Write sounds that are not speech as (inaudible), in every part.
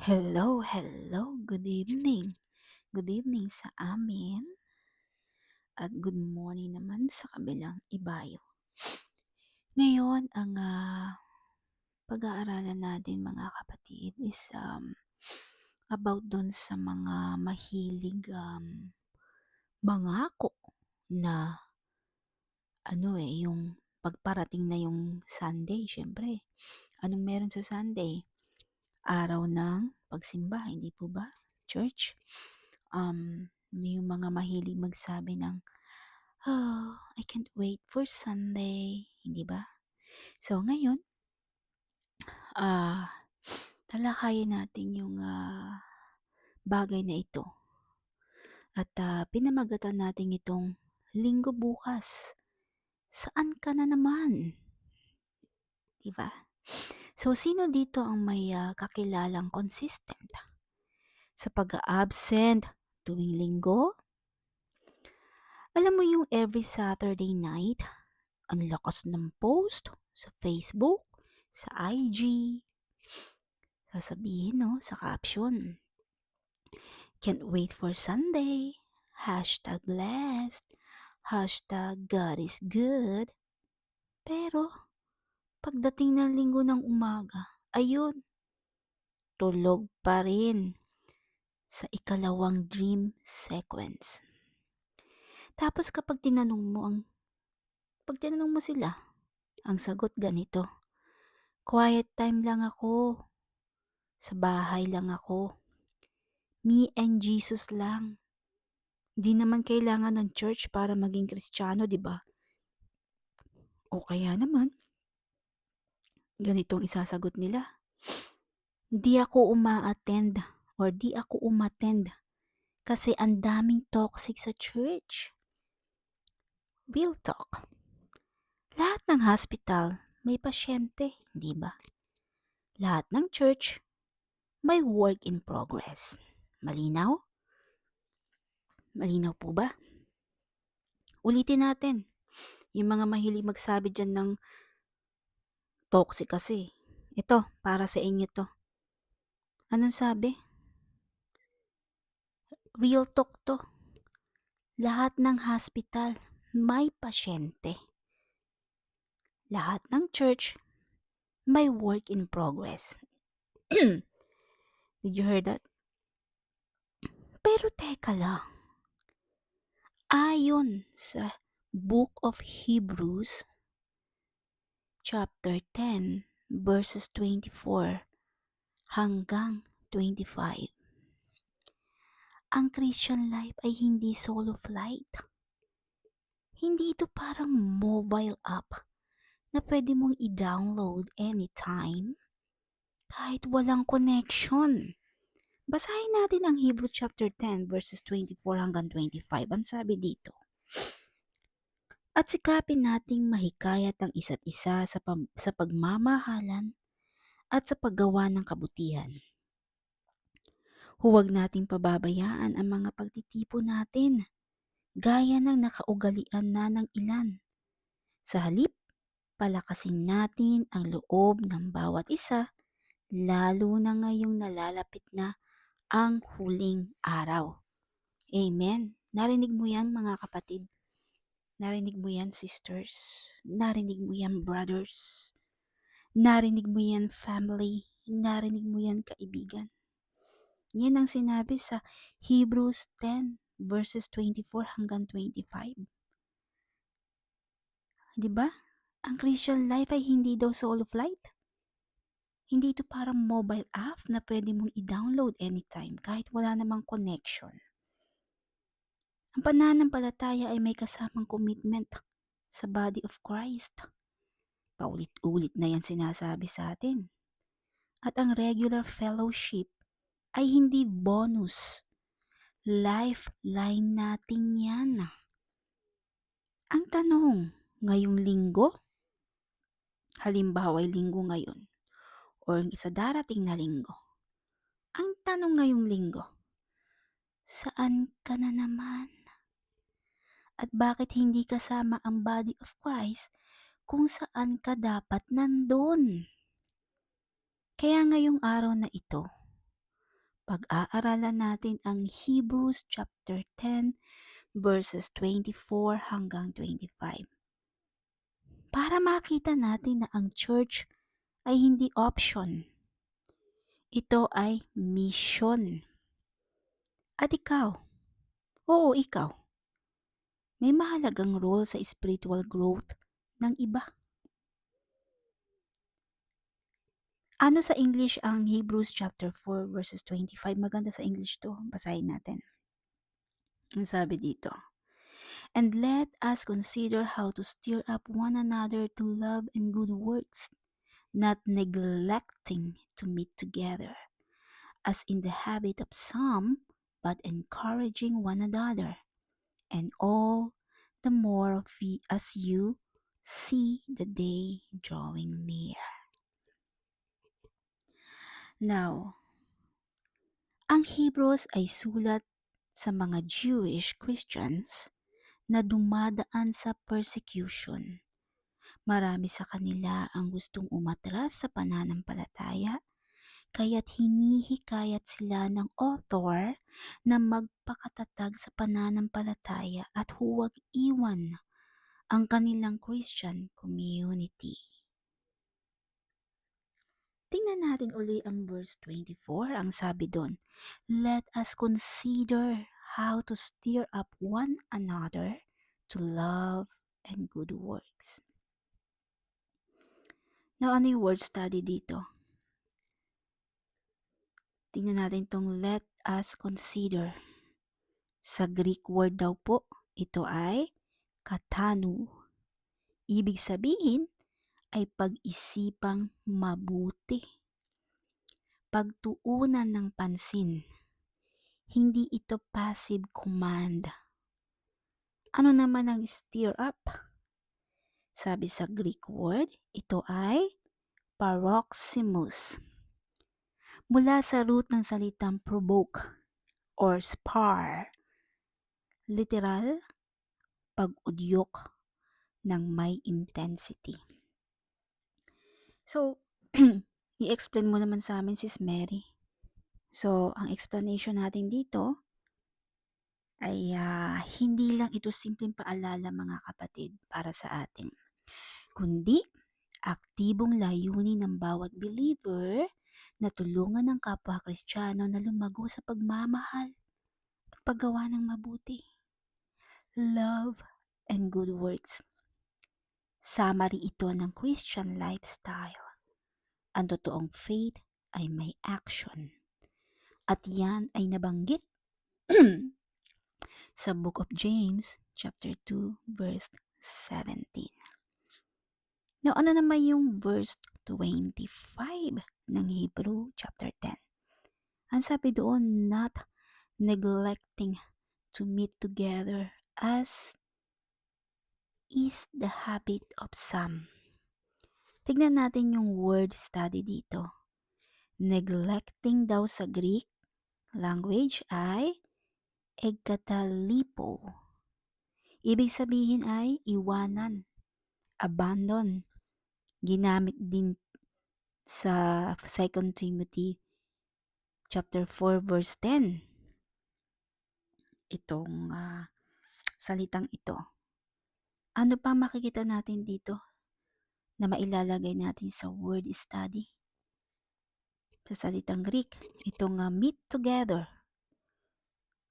Hello, hello, good evening. Good evening sa amin at good morning naman sa kabilang ibayo. Ngayon ang, ah, pag-aaralan natin mga kapatid is, um, about dun sa mga mahilig, um, mangako na ano, eh, yung 'pag parating na yung Sunday siyempre anong meron sa Sunday? Araw ng pagsimba, hindi po ba, church? Um, may mga mahilig magsabi ng, "Oh, I can't wait for Sunday." Hindi ba? So ngayon, ah, talakayin natin yung, ah, bagay na ito at, ah, pinamagatan natin itong Linggo bukas, saan ka na naman? 'Di ba? So sino dito ang may, ah, kakilalang consistent sa pag-a-absent tuwing Linggo? Alam mo yung every Saturday night, ang lakas ng post sa Facebook, sa IG, sasabihin 'no, sa caption, "Can't wait for Sunday," hashtag blessed, hashtag God is good. Pero pagdating ng Linggo ng umaga, ayun, tulog pa rin sa ikalawang dream sequence. Tapos kapag tinanong mo ang 'pag tinanong mo sila, ang sagot ganito, "Quiet time lang ako, sa bahay lang ako, me and Jesus lang." 'Di naman kailangan ng church para maging Kristiyano, 'di ba? O kaya naman ganitong isasagot nila, "Di ako uma-attend or di ako umattend kasi ang daming toxic sa church." Real talk. Lahat ng hospital may pasyente, hindi ba? Lahat ng church may work in progress. Malinaw? Malinaw po ba? Ulitin natin. Yung mga mahilig magsabi dyan ng toxic kasi. Ito, para sa inyo to. Anong sabi? Real talk to. Lahat ng hospital may pasyente. Lahat ng church may work in progress. (clears throat) Did you hear that? Pero teka lang. Ayon sa Book of Hebrews, chapter 10, verses 24 hanggang 25. Ang Christian life ay hindi solo flight. Hindi ito parang mobile app na pwede mong i-download anytime kahit walang connection. Basahin natin ang Hebrews chapter 10 verses 24 hanggang 25. Ang sabi dito, At sikapin nating mahikayat ang isa't isa sa, pam- sa pagmamahalan at sa paggawa ng kabutihan. Huwag nating pababayaan ang mga pagtitipo natin, gaya ng nakaugalian na ng ilan. Sa halip, palakasin natin ang loob ng bawat isa, lalo na ngayong nalalapit na ang huling araw. Amen. Narinig mo yan mga kapatid? Narinig mo yan sisters? Narinig mo yan brothers? Narinig mo yan family? Narinig mo yan kaibigan? Yan ang sinabi sa Hebrews 10 verses 24 hanggang 25. 'Di ba? Ang Christian life ay hindi daw solo flight. Hindi ito parang mobile app na pwede mong i-download anytime kahit wala namang connection. Ang pananampalataya ay may kasamang commitment sa body of Christ. Paulit-ulit na yan sinasabi sa atin. At ang regular fellowship ay hindi bonus. Lifeline natin yan. Ang tanong, ngayong linggo, halimbawa ay linggo ngayon, or sa darating na linggo, ang tanong ngayong linggo, saan ka na naman? At bakit hindi kasama ang body of Christ kung saan ka dapat nandun? Kaya ngayong araw na ito, pag-aaralan natin ang Hebrews chapter 10 verses 24 hanggang 25. Para makita natin na ang church ay hindi option. Ito ay mission. At ikaw, oo ikaw, may mahalagang role sa spiritual growth ng iba. Ano sa English ang Hebrews chapter 4 verses 25? Maganda sa English to. Basahin natin. Ang sabi dito. And let us consider how to stir up one another to love and good works, not neglecting to meet together, as in the habit of some, but encouraging one another, and all the more ye, as you see the day drawing near. Now, ang Hebrews ay sulat sa mga Jewish Christians na dumadaan sa persecution. Marami sa kanila ang gustong umatras sa pananampalataya, kaya't hinihikayat sila ng author na magpakatatag sa pananampalataya at huwag iwan ang kanilang Christian community. Tingnan natin uli ang verse 24. Ang sabi doon, Let us consider how to stir up one another to love and good works. Now, ano yung word study dito? Tingnan natin tong let us consider. Sa Greek word daw po, ito ay katanu. Ibig sabihin, ay pag-isipang mabuti. Pagtuunan ng pansin. Hindi ito passive command. Ano naman ang stir up? Sabi sa Greek word, ito ay paroxysmus. Mula sa root ng salitang provoke or spar. Literal, pag-udyok ng may intensity. So, (clears throat) i-explain mo naman sa amin, Sis Mary. So, ang explanation natin dito ay uh, hindi lang ito simpleng paalala mga kapatid para sa atin, kundi aktibong layunin ng bawat believer na tulungan ng kapwa kristyano na lumago sa pagmamahal at paggawa ng mabuti. Love and good works Summary ito ng Christian lifestyle. Ang totoong faith ay may action. At yan ay nabanggit (clears throat) sa Book of James, chapter 2, verse 17. Now, ano naman yung verse 25 ng Hebrew chapter 10? Ang sabi doon, not neglecting to meet together as is the habit of some. Tignan natin yung word study dito. Neglecting daw sa Greek language ay egkatalipo. Ibig sabihin ay iwanan, abandon. Ginamit din sa 2 Timothy chapter 4 verse 10. Itong uh, salitang ito. Ano pa makikita natin dito na mailalagay natin sa word study? Sa salitang Greek, itong uh, meet together.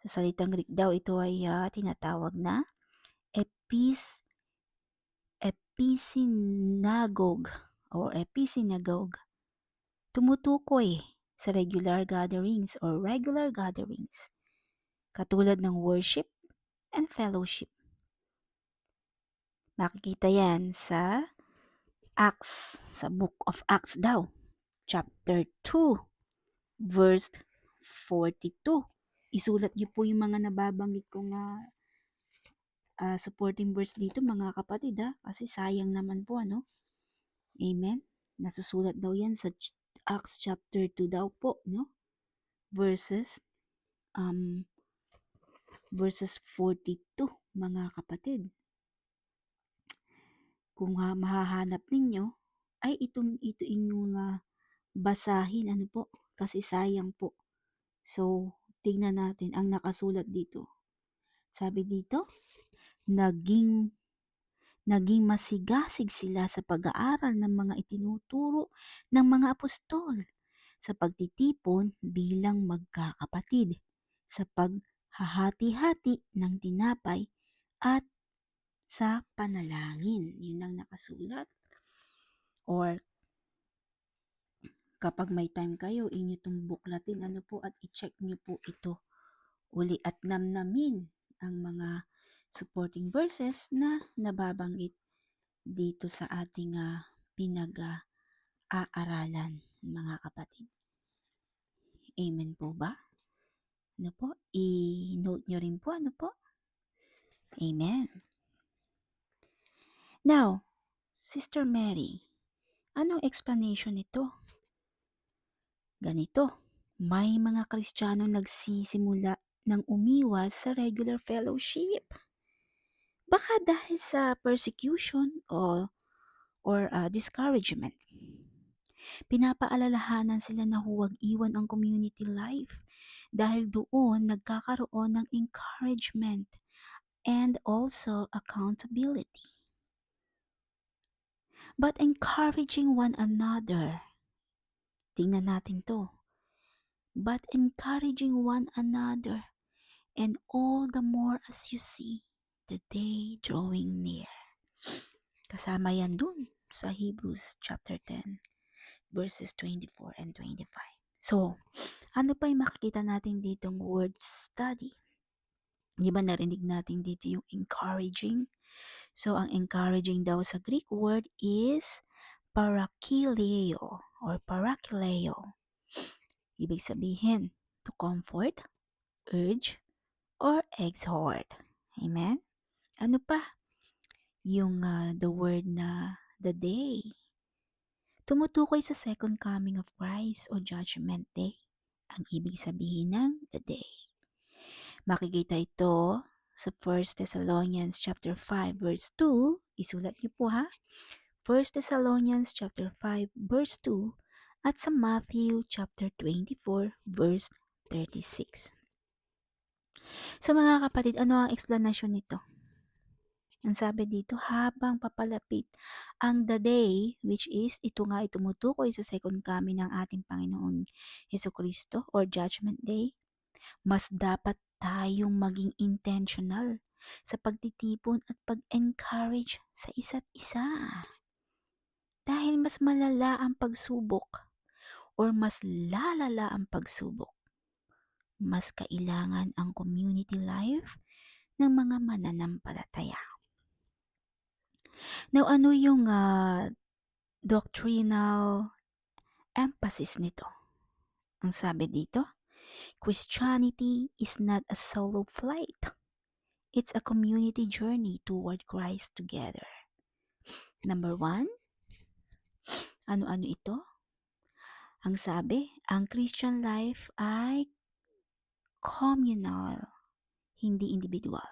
Sa salitang Greek daw, ito ay uh, tinatawag na epis, episinagog or episinagog. Tumutukoy sa regular gatherings or regular gatherings katulad ng worship and fellowship. Makikita yan sa Acts, sa Book of Acts daw, chapter 2, verse 42. Isulat niyo po yung mga nababanggit kong uh, uh, supporting verse dito mga kapatid ha, kasi sayang naman po ano. Amen. Nasusulat daw yan sa Acts chapter 2 daw po, no? Verses um verses 42 mga kapatid kung ha, mahahanap ninyo, ay itong ito inyong uh, basahin, ano po, kasi sayang po So, tingnan natin ang nakasulat dito. Sabi dito, naging naging masigasig sila sa pag-aaral ng mga itinuturo ng mga apostol sa pagtitipon bilang magkakapatid sa paghahati-hati ng tinapay at sa panalangin. Yun ang nakasulat. Or kapag may time kayo, inyo itong buklatin ano po at i-check nyo po ito uli at namnamin ang mga supporting verses na nababanggit dito sa ating uh, pinag-aaralan mga kapatid. Amen po ba? Ano po? I-note nyo rin po, ano po? Amen. Now, Sister Mary, anong explanation nito? Ganito, may mga Kristiyano nagsisimula ng umiwas sa regular fellowship. Baka dahil sa persecution o or uh, discouragement. Pinapaalalahanan sila na huwag iwan ang community life dahil doon nagkakaroon ng encouragement and also accountability. But encouraging one another, tingnan natin to, but encouraging one another and all the more as you see the day drawing near. Kasama yan dun sa Hebrews chapter 10 verses 24 and 25. So, ano pa yung makikita natin ditong word study? Di ba narinig natin dito yung encouraging? So, ang encouraging daw sa Greek word is parakileo or parakileo. Ibig sabihin, to comfort, urge, or exhort. Amen? Ano pa? Yung uh, the word na the day. Tumutukoy sa second coming of Christ o judgment day. Ang ibig sabihin ng the day. Makikita ito sa 1 Thessalonians chapter 5 verse 2. Isulat niyo po ha. 1 Thessalonians chapter 5 verse 2 at sa Matthew chapter 24 verse 36. So mga kapatid, ano ang explanation nito? Ang sabi dito, habang papalapit ang the day, which is, ito nga itumutukoy sa second coming ng ating Panginoon Heso Kristo or Judgment Day, mas dapat tayong maging intentional sa pagtitipon at pag-encourage sa isa't isa. Dahil mas malala ang pagsubok or mas lalala ang pagsubok, mas kailangan ang community life ng mga mananampalataya. Now, ano yung uh, doctrinal emphasis nito? Ang sabi dito, Christianity is not a solo flight. It's a community journey toward Christ together. Number one, ano-ano ito? Ang sabi, ang Christian life ay communal, hindi individual.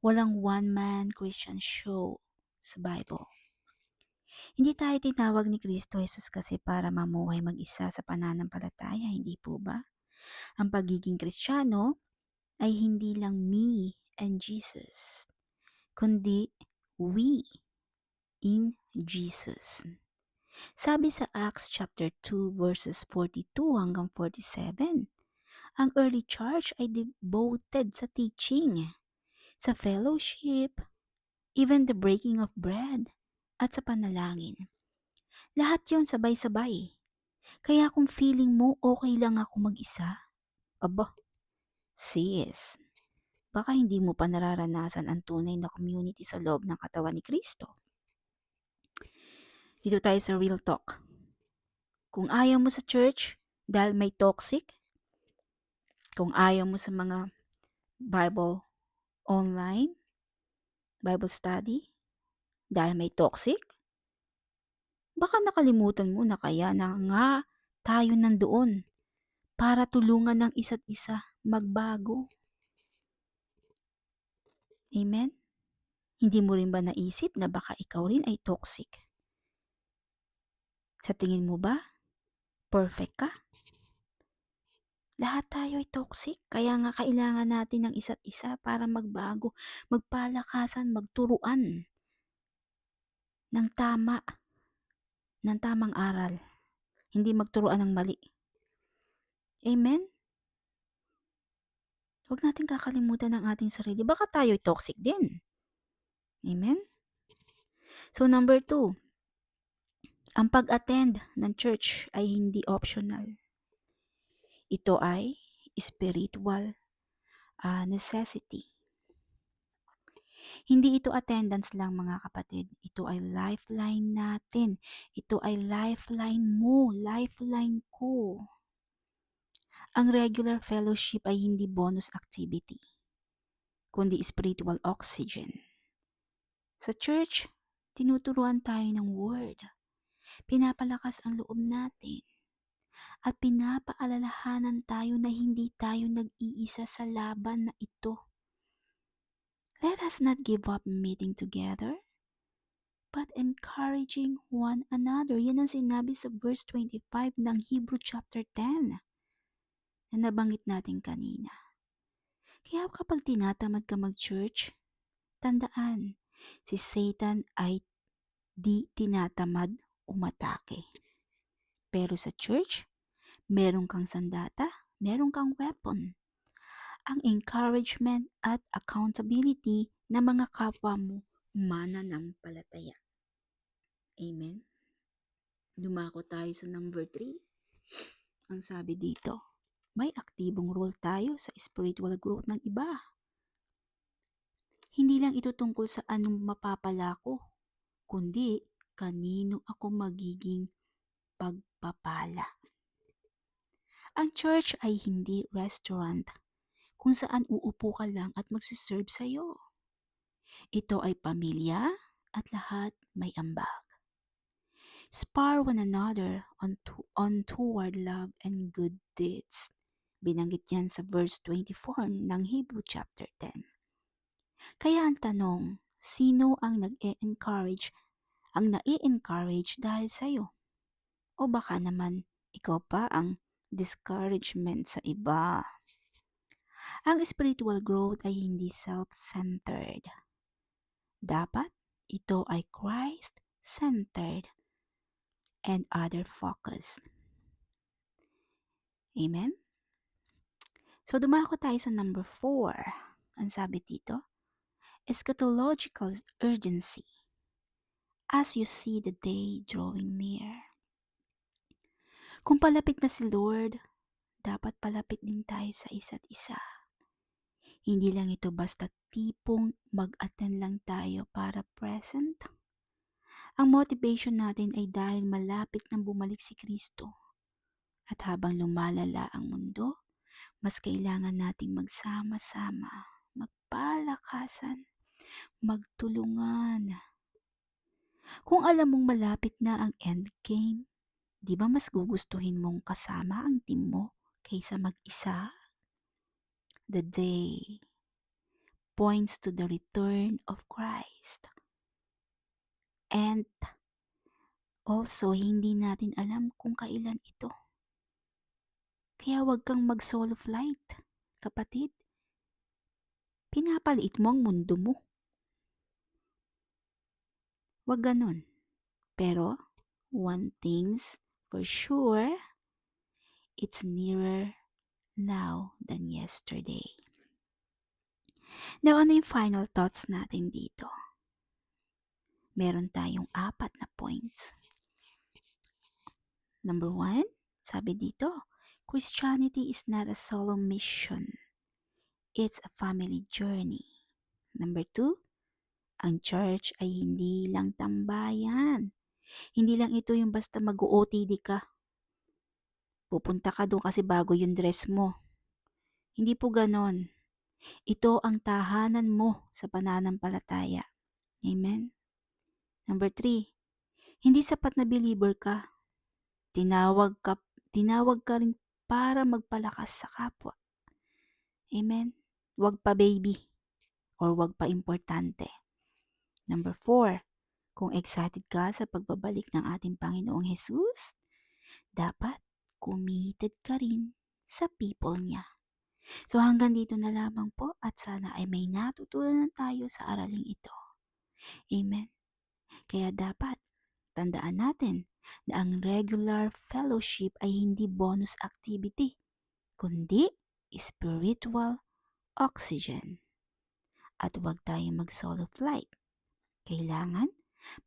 Walang one-man Christian show sa Bible. Hindi tayo tinawag ni Kristo Jesus kasi para mamuhay mag-isa sa pananampalataya, hindi po ba? Ang pagiging Kristiyano ay hindi lang me and Jesus, kundi we in Jesus. Sabi sa Acts chapter 2 verses 42 hanggang 47, ang early church ay devoted sa teaching, sa fellowship, even the breaking of bread, at sa panalangin. Lahat yon sabay-sabay. Kaya kung feeling mo okay lang ako mag-isa, aba, sis, baka hindi mo pa nararanasan ang tunay na community sa loob ng katawan ni Kristo. Dito tayo sa real talk. Kung ayaw mo sa church dahil may toxic, kung ayaw mo sa mga Bible online, Bible study, dahil may toxic, baka nakalimutan mo na kaya na nga tayo nandoon para tulungan ng isa't isa magbago. Amen? Hindi mo rin ba naisip na baka ikaw rin ay toxic? Sa tingin mo ba, perfect ka? Lahat tayo ay toxic, kaya nga kailangan natin ng isa't isa para magbago, magpalakasan, magturuan ng tama, ng tamang aral. Hindi magturuan ng mali. Amen? Huwag natin kakalimutan ang ating sarili. Baka tayo ay toxic din. Amen? So number two, ang pag-attend ng church ay hindi optional. Ito ay spiritual uh, necessity. Hindi ito attendance lang mga kapatid. Ito ay lifeline natin. Ito ay lifeline mo, lifeline ko. Ang regular fellowship ay hindi bonus activity, kundi spiritual oxygen. Sa church, tinuturuan tayo ng word pinapalakas ang loob natin, at pinapaalalahanan tayo na hindi tayo nag-iisa sa laban na ito. Let us not give up meeting together, but encouraging one another. Yan ang sinabi sa verse 25 ng Hebrew chapter 10 na nabanggit natin kanina. Kaya kapag tinatamad ka mag-church, tandaan, si Satan ay di tinatamad umatake. Pero sa church, meron kang sandata, meron kang weapon. Ang encouragement at accountability ng mga kapwa mo mananampalataya. Amen? Dumako tayo sa number 3. Ang sabi dito, may aktibong role tayo sa spiritual growth ng iba. Hindi lang ito tungkol sa anong mapapala ko, kundi kanino ako magiging pagpapala. Ang church ay hindi restaurant kung saan uupo ka lang at magsiserve sa'yo. Ito ay pamilya at lahat may ambag. Spar one another on, to, on toward love and good deeds. Binanggit yan sa verse 24 ng Hebrew chapter 10. Kaya ang tanong, sino ang nag-e-encourage ang nai-encourage dahil sa'yo. O baka naman ikaw pa ang discouragement sa iba. Ang spiritual growth ay hindi self-centered. Dapat ito ay Christ-centered and other-focused. Amen? So, dumako tayo sa number 4. Ang sabi dito, eschatological urgency as you see the day drawing near. Kung palapit na si Lord, dapat palapit din tayo sa isa't isa. Hindi lang ito basta tipong mag-attend lang tayo para present. Ang motivation natin ay dahil malapit nang bumalik si Kristo. At habang lumalala ang mundo, mas kailangan nating magsama-sama, magpalakasan, magtulungan, kung alam mong malapit na ang endgame, di ba mas gugustuhin mong kasama ang team mo kaysa mag-isa? The day points to the return of Christ. And also, hindi natin alam kung kailan ito. Kaya wag kang mag-solo flight, kapatid. Pinapaliit mo ang mundo mo. Wag ganun. Pero, one thing's for sure, it's nearer now than yesterday. Now, ano yung final thoughts natin dito? Meron tayong apat na points. Number one, sabi dito, Christianity is not a solo mission. It's a family journey. Number two, ang church ay hindi lang tambayan. Hindi lang ito yung basta mag-OOTD ka. Pupunta ka doon kasi bago yung dress mo. Hindi po ganon. Ito ang tahanan mo sa pananampalataya. Amen? Number three, hindi sapat na believer ka. Tinawag ka, tinawag ka rin para magpalakas sa kapwa. Amen? Huwag pa baby or huwag pa importante. Number four, kung excited ka sa pagbabalik ng ating Panginoong Jesus, dapat committed ka rin sa people niya. So hanggang dito na lamang po at sana ay may natutunan tayo sa araling ito. Amen. Kaya dapat tandaan natin na ang regular fellowship ay hindi bonus activity, kundi spiritual oxygen. At huwag tayong mag-solo flight. Kailangan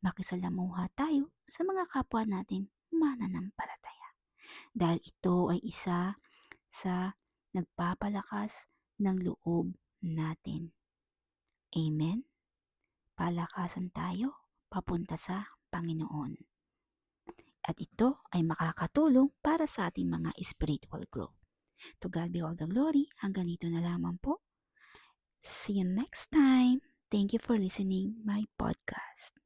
makisalamuha tayo sa mga kapwa natin mananampalataya. Dahil ito ay isa sa nagpapalakas ng loob natin. Amen? Palakasan tayo papunta sa Panginoon. At ito ay makakatulong para sa ating mga spiritual growth. To God be all the glory. Hanggang dito na lamang po. See you next time. Thank you for listening my podcast.